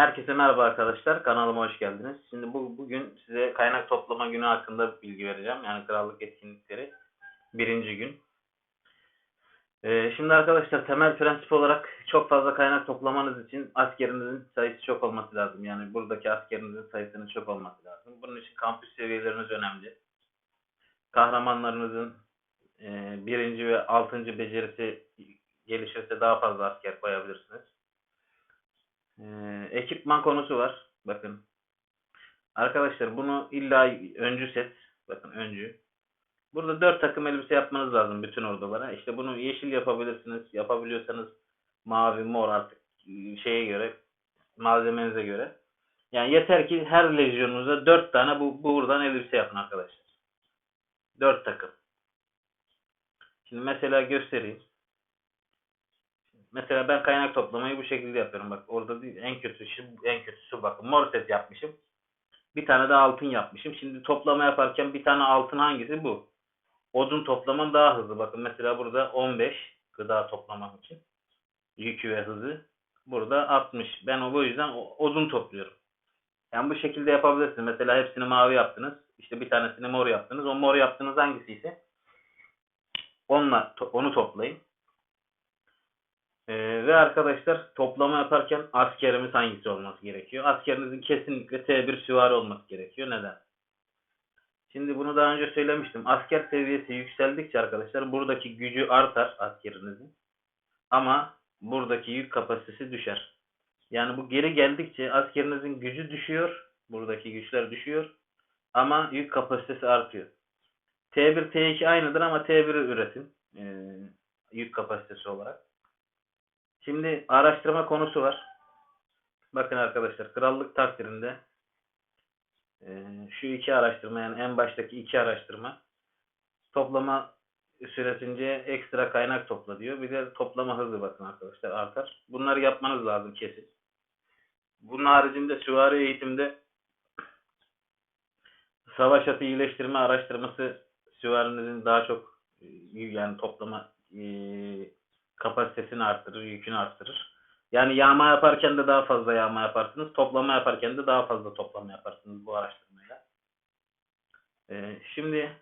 Herkese merhaba arkadaşlar. Kanalıma hoş geldiniz. Şimdi bu bugün size kaynak toplama günü hakkında bilgi vereceğim. Yani krallık etkinlikleri birinci gün. Ee, şimdi arkadaşlar temel prensip olarak çok fazla kaynak toplamanız için askerinizin sayısı çok olması lazım. Yani buradaki askerinizin sayısının çok olması lazım. Bunun için kampüs seviyeleriniz önemli. Kahramanlarınızın e, birinci ve altıncı becerisi gelişirse daha fazla asker koyabilirsiniz. Ekipman konusu var. Bakın. Arkadaşlar bunu illa öncü set. Bakın öncü. Burada dört takım elbise yapmanız lazım bütün ordulara. İşte bunu yeşil yapabilirsiniz. Yapabiliyorsanız mavi, mor artık şeye göre malzemenize göre. Yani yeter ki her lejyonunuza dört tane bu buradan elbise yapın arkadaşlar. Dört takım. Şimdi mesela göstereyim. Mesela ben kaynak toplamayı bu şekilde yapıyorum. Bak orada değil, en kötüsü en kötüsü bakın mor set yapmışım. Bir tane de altın yapmışım. Şimdi toplama yaparken bir tane altın hangisi bu? Odun toplamam daha hızlı. Bakın mesela burada 15 gıda toplamam için. Yükü ve hızı. Burada 60. Ben o yüzden odun topluyorum. Yani bu şekilde yapabilirsiniz. Mesela hepsini mavi yaptınız. İşte bir tanesini mor yaptınız. O mor yaptığınız hangisi ise onunla, onu toplayın. Ee, ve arkadaşlar toplama yaparken askerimiz hangisi olması gerekiyor? Askerinizin kesinlikle T1 süvari olması gerekiyor. Neden? Şimdi bunu daha önce söylemiştim. Asker seviyesi yükseldikçe arkadaşlar buradaki gücü artar askerinizin. Ama buradaki yük kapasitesi düşer. Yani bu geri geldikçe askerinizin gücü düşüyor. Buradaki güçler düşüyor. Ama yük kapasitesi artıyor. T1, T2 aynıdır ama T1'i üretin. Ee, yük kapasitesi olarak. Şimdi araştırma konusu var. Bakın arkadaşlar krallık takdirinde e, şu iki araştırma yani en baştaki iki araştırma toplama süresince ekstra kaynak topla diyor. Bir de toplama hızı bakın arkadaşlar artar. Bunları yapmanız lazım kesin. Bunun haricinde süvari eğitimde savaş atı iyileştirme araştırması süvarinizin daha çok e, yani toplama e, kapasitesini arttırır, yükünü arttırır. Yani yağma yaparken de daha fazla yağma yaparsınız. Toplama yaparken de daha fazla toplama yaparsınız bu araştırmayla. Ee, şimdi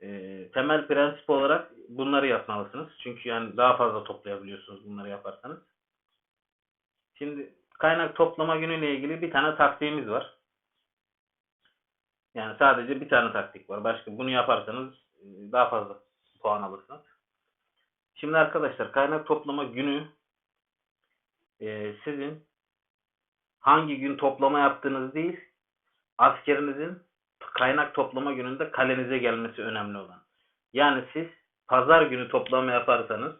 e, temel prensip olarak bunları yapmalısınız. Çünkü yani daha fazla toplayabiliyorsunuz bunları yaparsanız. Şimdi kaynak toplama günüyle ilgili bir tane taktiğimiz var. Yani sadece bir tane taktik var. Başka bunu yaparsanız e, daha fazla puan alırsınız. Şimdi arkadaşlar kaynak toplama günü e, sizin hangi gün toplama yaptığınız değil askerinizin kaynak toplama gününde kalenize gelmesi önemli olan. Yani siz pazar günü toplama yaparsanız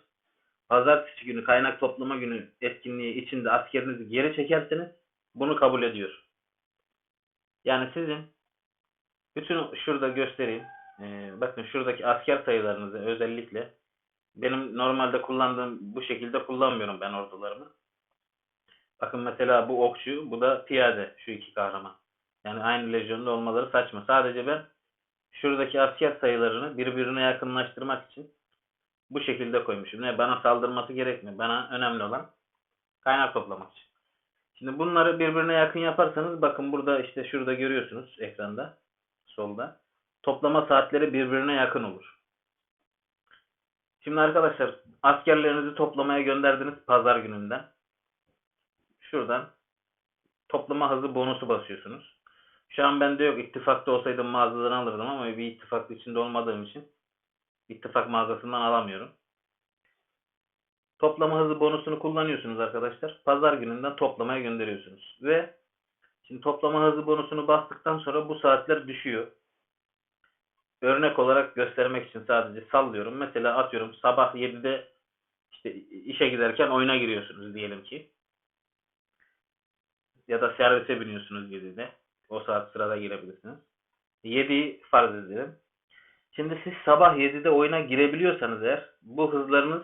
pazartesi günü kaynak toplama günü etkinliği içinde askerinizi geri çekerseniz bunu kabul ediyor. Yani sizin bütün şurada göstereyim. Ee, bakın şuradaki asker sayılarınızı özellikle benim normalde kullandığım bu şekilde kullanmıyorum ben ordularımı. Bakın mesela bu okçu, bu da piyade şu iki kahraman. Yani aynı lejyonda olmaları saçma. Sadece ben şuradaki asker sayılarını birbirine yakınlaştırmak için bu şekilde koymuşum. Ne bana saldırması gerekmiyor. Bana önemli olan kaynak toplamak için. Şimdi bunları birbirine yakın yaparsanız bakın burada işte şurada görüyorsunuz ekranda solda. Toplama saatleri birbirine yakın olur. Şimdi arkadaşlar askerlerinizi toplamaya gönderdiniz pazar gününden. Şuradan toplama hızı bonusu basıyorsunuz. Şu an bende yok. İttifakta olsaydım mağazadan alırdım ama bir ittifak içinde olmadığım için ittifak mağazasından alamıyorum. Toplama hızı bonusunu kullanıyorsunuz arkadaşlar. Pazar gününden toplamaya gönderiyorsunuz. Ve şimdi toplama hızı bonusunu bastıktan sonra bu saatler düşüyor örnek olarak göstermek için sadece sallıyorum. Mesela atıyorum sabah 7'de işte işe giderken oyuna giriyorsunuz diyelim ki. Ya da servise biniyorsunuz 7'de. O saat sırada girebilirsiniz. 7'yi farz edelim. Şimdi siz sabah 7'de oyuna girebiliyorsanız eğer bu hızlarınız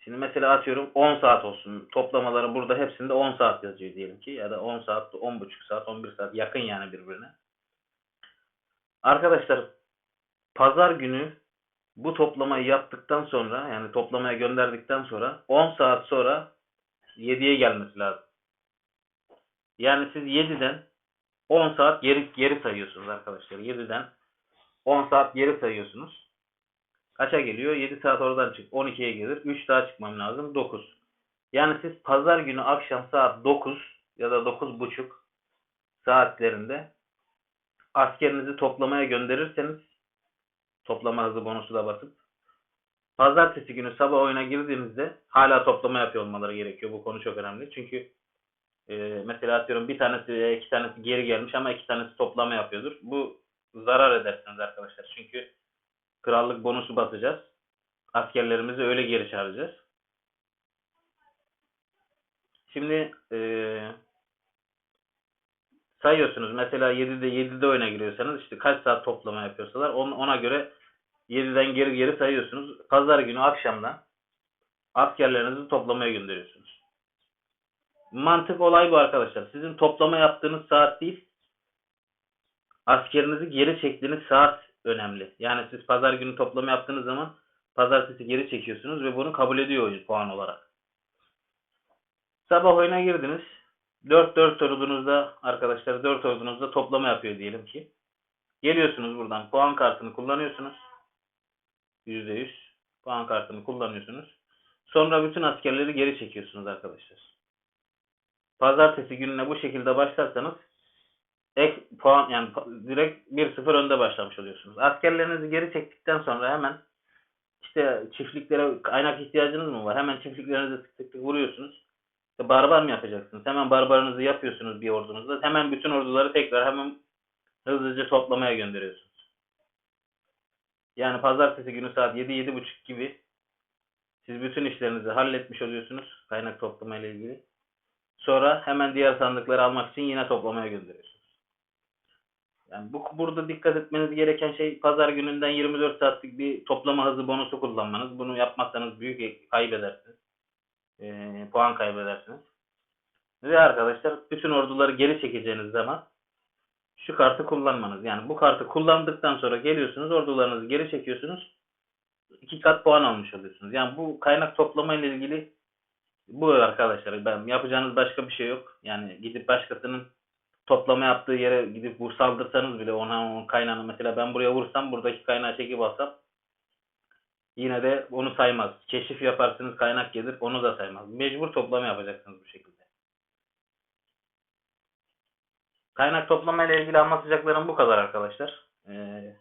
şimdi mesela atıyorum 10 saat olsun. Toplamaları burada hepsinde 10 saat yazıyor diyelim ki. Ya da 10 saat, 10.5 saat, 11 saat yakın yani birbirine. Arkadaşlar pazar günü bu toplamayı yaptıktan sonra yani toplamaya gönderdikten sonra 10 saat sonra 7'ye gelmesi lazım. Yani siz 7'den 10 saat geri geri sayıyorsunuz arkadaşlar. 7'den 10 saat geri sayıyorsunuz. Kaça geliyor? 7 saat oradan çık. 12'ye gelir. 3 daha çıkmam lazım. 9. Yani siz pazar günü akşam saat 9 ya da 9.30 saatlerinde askerinizi toplamaya gönderirseniz toplama hızı bonusu da basıp pazartesi günü sabah oyuna girdiğinizde hala toplama yapıyor olmaları gerekiyor. Bu konu çok önemli. Çünkü e, mesela atıyorum bir tanesi veya iki tanesi geri gelmiş ama iki tanesi toplama yapıyordur. Bu zarar edersiniz arkadaşlar. Çünkü krallık bonusu basacağız. Askerlerimizi öyle geri çağıracağız. Şimdi e, sayıyorsunuz. Mesela 7'de 7'de oyuna giriyorsanız işte kaç saat toplama yapıyorsalar on- ona göre 7'den geri geri sayıyorsunuz. Pazar günü akşamdan askerlerinizi toplamaya gönderiyorsunuz. Mantık olay bu arkadaşlar. Sizin toplama yaptığınız saat değil, askerinizi geri çektiğiniz saat önemli. Yani siz pazar günü toplama yaptığınız zaman pazartesi geri çekiyorsunuz ve bunu kabul ediyor oyun puan olarak. Sabah oyuna girdiniz. 4-4 ordunuzda arkadaşlar 4 ordunuzda toplama yapıyor diyelim ki. Geliyorsunuz buradan puan kartını kullanıyorsunuz. %100 puan kartını kullanıyorsunuz. Sonra bütün askerleri geri çekiyorsunuz arkadaşlar. Pazartesi gününe bu şekilde başlarsanız ek puan yani direkt 1-0 önde başlamış oluyorsunuz. Askerlerinizi geri çektikten sonra hemen işte çiftliklere kaynak ihtiyacınız mı var? Hemen çiftliklerinizi tık tık tık vuruyorsunuz. İşte barbar mı yapacaksınız? Hemen barbarınızı yapıyorsunuz bir ordunuzda. Hemen bütün orduları tekrar hemen hızlıca toplamaya gönderiyorsunuz. Yani pazartesi günü saat 7-7.30 gibi siz bütün işlerinizi halletmiş oluyorsunuz kaynak toplama ile ilgili. Sonra hemen diğer sandıkları almak için yine toplamaya gönderiyorsunuz. Yani bu burada dikkat etmeniz gereken şey pazar gününden 24 saatlik bir toplama hızı bonusu kullanmanız. Bunu yapmazsanız büyük kaybedersiniz. Ee, puan kaybedersiniz. Ve arkadaşlar bütün orduları geri çekeceğiniz zaman şu kartı kullanmanız. Yani bu kartı kullandıktan sonra geliyorsunuz ordularınızı geri çekiyorsunuz. iki kat puan almış oluyorsunuz. Yani bu kaynak toplama ile ilgili bu arkadaşlar. Ben yapacağınız başka bir şey yok. Yani gidip başkasının toplama yaptığı yere gidip vur saldırsanız bile ona onun kaynağını mesela ben buraya vursam buradaki kaynağı çekip alsam yine de onu saymaz. Keşif yaparsınız kaynak gelir onu da saymaz. Mecbur toplama yapacaksınız bu şekilde. Kaynak toplama ile ilgili anlatacaklarım bu kadar arkadaşlar. Ee,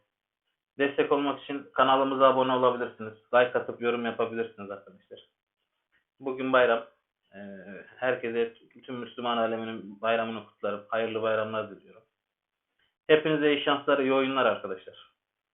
destek olmak için kanalımıza abone olabilirsiniz. Like atıp yorum yapabilirsiniz arkadaşlar. Bugün bayram. Ee, herkese, bütün Müslüman aleminin bayramını kutlarım. Hayırlı bayramlar diliyorum. Hepinize iyi şanslar, iyi oyunlar arkadaşlar.